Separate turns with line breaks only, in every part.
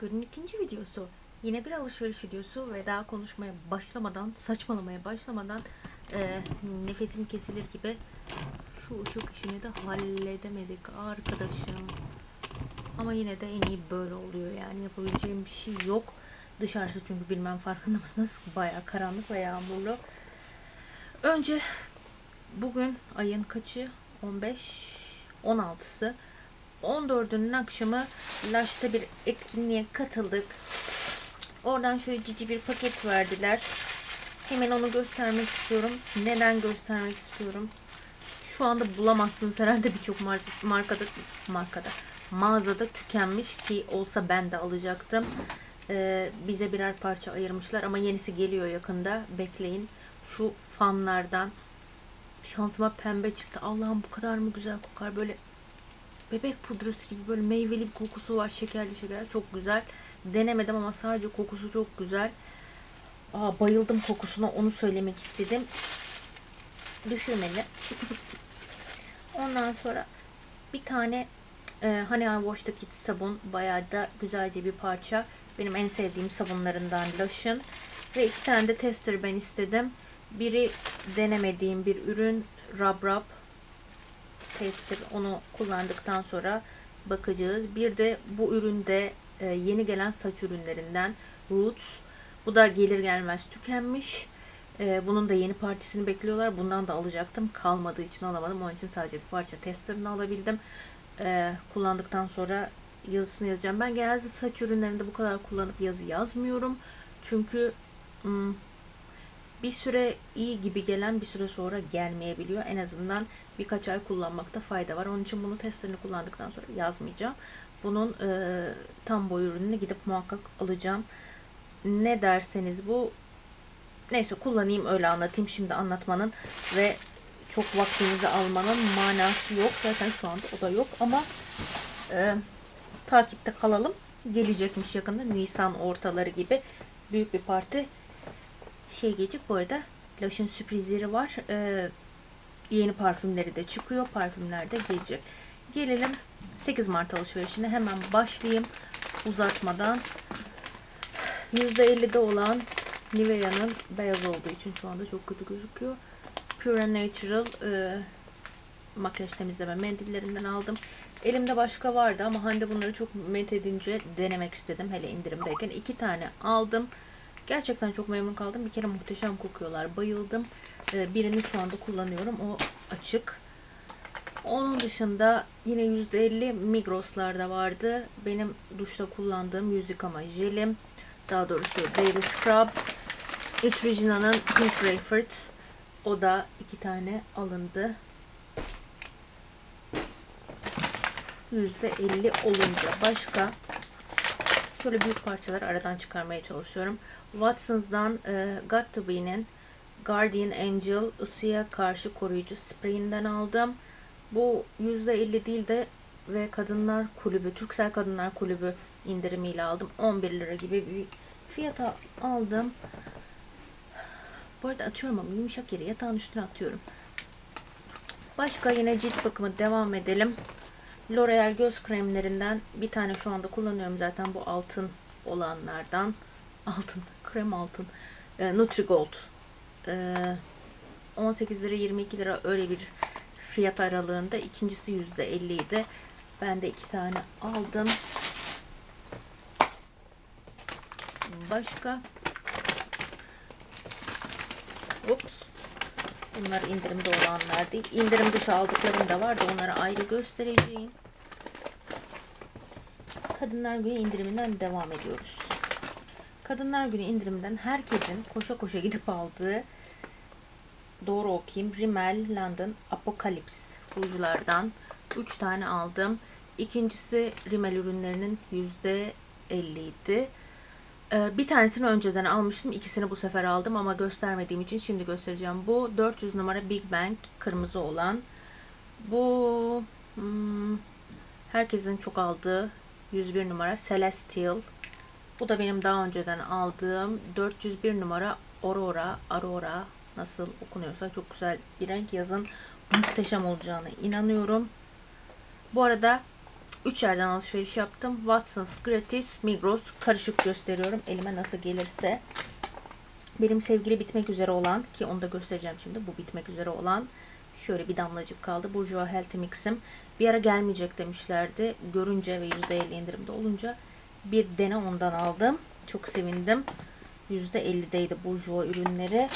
Günün ikinci videosu. Yine bir alışveriş videosu ve daha konuşmaya başlamadan, saçmalamaya başlamadan e, nefesim kesilir gibi şu ışık işini de halledemedik arkadaşım. Ama yine de en iyi böyle oluyor yani yapabileceğim bir şey yok. Dışarısı çünkü bilmem farkında mısınız? Bayağı karanlık ve yağmurlu. Önce bugün ayın kaçı? 15 16'sı 14'ünün akşamı Laş'ta bir etkinliğe katıldık. Oradan şöyle cici bir paket verdiler. Hemen onu göstermek istiyorum. Neden göstermek istiyorum? Şu anda bulamazsınız herhalde birçok markada markada mağazada tükenmiş ki olsa ben de alacaktım. Ee, bize birer parça ayırmışlar ama yenisi geliyor yakında. Bekleyin. Şu fanlardan şansıma pembe çıktı. Allah'ım bu kadar mı güzel kokar böyle bebek pudrası gibi böyle meyveli bir kokusu var. Şekerli şeker. Çok güzel. Denemedim ama sadece kokusu çok güzel. Aa, bayıldım kokusuna. Onu söylemek istedim. Düşürmeli. Ondan sonra bir tane e, Honey I Wash'taki sabun. Bayağı da güzelce bir parça. Benim en sevdiğim sabunlarından Lush'ın. Ve iki tane de tester ben istedim. Biri denemediğim bir ürün. Rub Rub tester. Onu kullandıktan sonra bakacağız. Bir de bu üründe e, yeni gelen saç ürünlerinden Roots. Bu da gelir gelmez tükenmiş. E, bunun da yeni partisini bekliyorlar. Bundan da alacaktım. Kalmadığı için alamadım. Onun için sadece bir parça testerını alabildim. E, kullandıktan sonra yazısını yazacağım. Ben genelde saç ürünlerinde bu kadar kullanıp yazı yazmıyorum. Çünkü hmm, bir süre iyi gibi gelen bir süre sonra gelmeyebiliyor. En azından birkaç ay kullanmakta fayda var. Onun için bunu testlerini kullandıktan sonra yazmayacağım. Bunun e, tam boy ürününü gidip muhakkak alacağım. Ne derseniz bu neyse kullanayım öyle anlatayım. Şimdi anlatmanın ve çok vaktinizi almanın manası yok. Zaten şu anda o da yok ama e, takipte kalalım. Gelecekmiş yakında Nisan ortaları gibi büyük bir parti şey gelecek. Bu arada Lush'ın sürprizleri var. Ee, yeni parfümleri de çıkıyor. Parfümler de gelecek. Gelelim 8 Mart alışverişine. Hemen başlayayım uzatmadan. %50'de olan Nivea'nın beyaz olduğu için şu anda çok kötü gözüküyor. Pure Natural e, makyaj temizleme mendillerinden aldım. Elimde başka vardı ama Hande bunları çok met edince denemek istedim. Hele indirimdeyken iki tane aldım. Gerçekten çok memnun kaldım. Bir kere muhteşem kokuyorlar. Bayıldım. Ee, birini şu anda kullanıyorum. O açık. Onun dışında yine %50 Migros'larda vardı. Benim duşta kullandığım yüz yıkama jelim. Daha doğrusu Baby Scrub. Neutrogena'nın Pink Grapefruit. O da iki tane alındı. %50 olunca başka şöyle büyük parçaları aradan çıkarmaya çalışıyorum. Watsons'dan e, Got To Be'nin Guardian Angel ısıya karşı koruyucu spreyinden aldım. Bu %50 değil de ve Kadınlar Kulübü, Türksel Kadınlar Kulübü indirimiyle aldım. 11 lira gibi bir fiyata aldım. Bu arada atıyorum ama yumuşak yere yatağın üstüne atıyorum. Başka yine cilt bakımı devam edelim. L'Oreal göz kremlerinden bir tane şu anda kullanıyorum zaten bu altın olanlardan. Altın, krem altın. E, Nutrigold. E, 18 lira 22 lira öyle bir fiyat aralığında. İkincisi %50 idi. Ben de iki tane aldım. Başka. Ups. Bunlar indirimde olanlar değil. İndirim dışı aldıklarım da var da onları ayrı göstereceğim. Kadınlar Günü indiriminden devam ediyoruz. Kadınlar Günü indiriminden herkesin koşa koşa gidip aldığı doğru okuyayım. Rimmel London Apocalypse rujlardan 3 tane aldım. İkincisi Rimmel ürünlerinin %50 idi. Ee, bir tanesini önceden almıştım. İkisini bu sefer aldım ama göstermediğim için şimdi göstereceğim. Bu 400 numara Big Bang kırmızı olan. Bu hmm, herkesin çok aldığı 101 numara Celestial. Bu da benim daha önceden aldığım 401 numara Aurora. Aurora nasıl okunuyorsa çok güzel bir renk yazın muhteşem olacağını inanıyorum. Bu arada 3 yerden alışveriş yaptım. Watsons gratis, Migros karışık gösteriyorum. Elime nasıl gelirse. Benim sevgili bitmek üzere olan ki onu da göstereceğim şimdi. Bu bitmek üzere olan şöyle bir damlacık kaldı. Bourjois Healthy Mix'im. Bir ara gelmeyecek demişlerdi. Görünce ve %50 indirimde olunca bir dene ondan aldım. Çok sevindim. %50'deydi Bourjois ürünleri.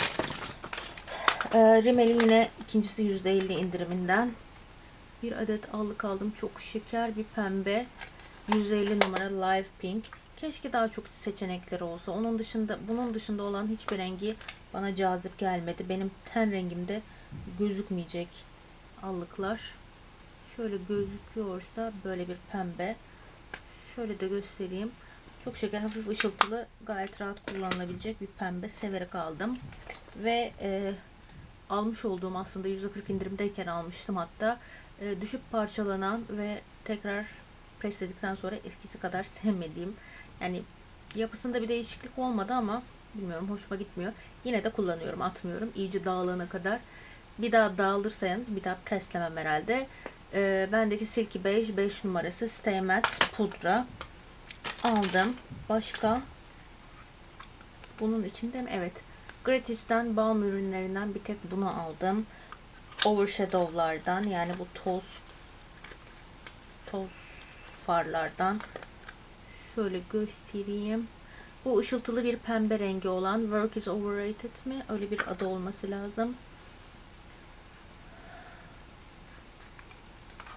Ee, Rimmel'in yine ikincisi %50 indiriminden. Bir adet allık aldım. Çok şeker bir pembe. 150 numara Live Pink. Keşke daha çok seçenekleri olsa. Onun dışında bunun dışında olan hiçbir rengi bana cazip gelmedi. Benim ten rengimde gözükmeyecek allıklar. Şöyle gözüküyorsa böyle bir pembe. Şöyle de göstereyim. Çok şeker, hafif ışıltılı, gayet rahat kullanılabilecek bir pembe severek aldım. Ve e, almış olduğum aslında %40 indirimdeyken almıştım hatta. E, düşük parçalanan ve tekrar presledikten sonra eskisi kadar sevmediğim yani yapısında bir değişiklik olmadı ama bilmiyorum hoşuma gitmiyor. Yine de kullanıyorum atmıyorum. İyice dağılana kadar. Bir daha dağılırsanız bir daha preslemem herhalde. E, bendeki Silky Beige 5 numarası Stay Matte pudra aldım. Başka bunun içinde mi? Evet. Gratis'ten balm ürünlerinden bir tek bunu aldım. Overshadow'lardan yani bu toz toz farlardan şöyle göstereyim. Bu ışıltılı bir pembe rengi olan Work is Overrated mi? Öyle bir adı olması lazım.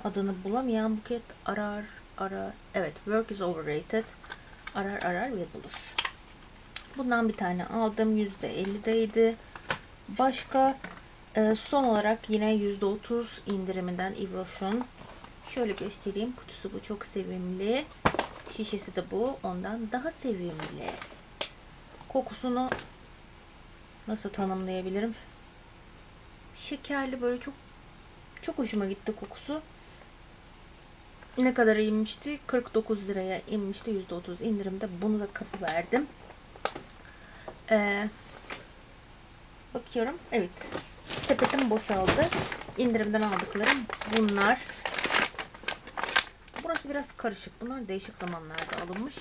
Adını bulamayan buket arar arar. Evet, Work is Overrated. Arar arar ve bulur. Bundan bir tane aldım. %50'deydi. Başka e, son olarak yine %30 indiriminden Rocher'un şöyle göstereyim. Kutusu bu çok sevimli. Şişesi de bu. Ondan daha sevimli. Kokusunu nasıl tanımlayabilirim? Şekerli böyle çok çok hoşuma gitti kokusu. Ne kadar inmişti? 49 liraya inmişti. %30 indirimde. Bunu da kapı verdim. Ee, bakıyorum. Evet. Sepetim boşaldı. İndirimden aldıklarım bunlar. Burası biraz karışık. Bunlar değişik zamanlarda alınmış.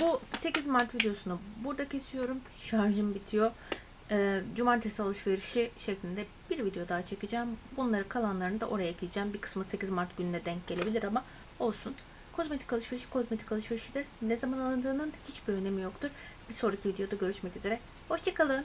Bu 8 Mart videosunu burada kesiyorum. Şarjım bitiyor. Ee, cumartesi alışverişi şeklinde bir video daha çekeceğim. Bunları kalanlarını da oraya ekleyeceğim. Bir kısmı 8 Mart gününe denk gelebilir ama olsun. Kozmetik alışveriş kozmetik alışverişidir. Ne zaman alındığının hiçbir önemi yoktur. Bir sonraki videoda görüşmek üzere. Hoşçakalın.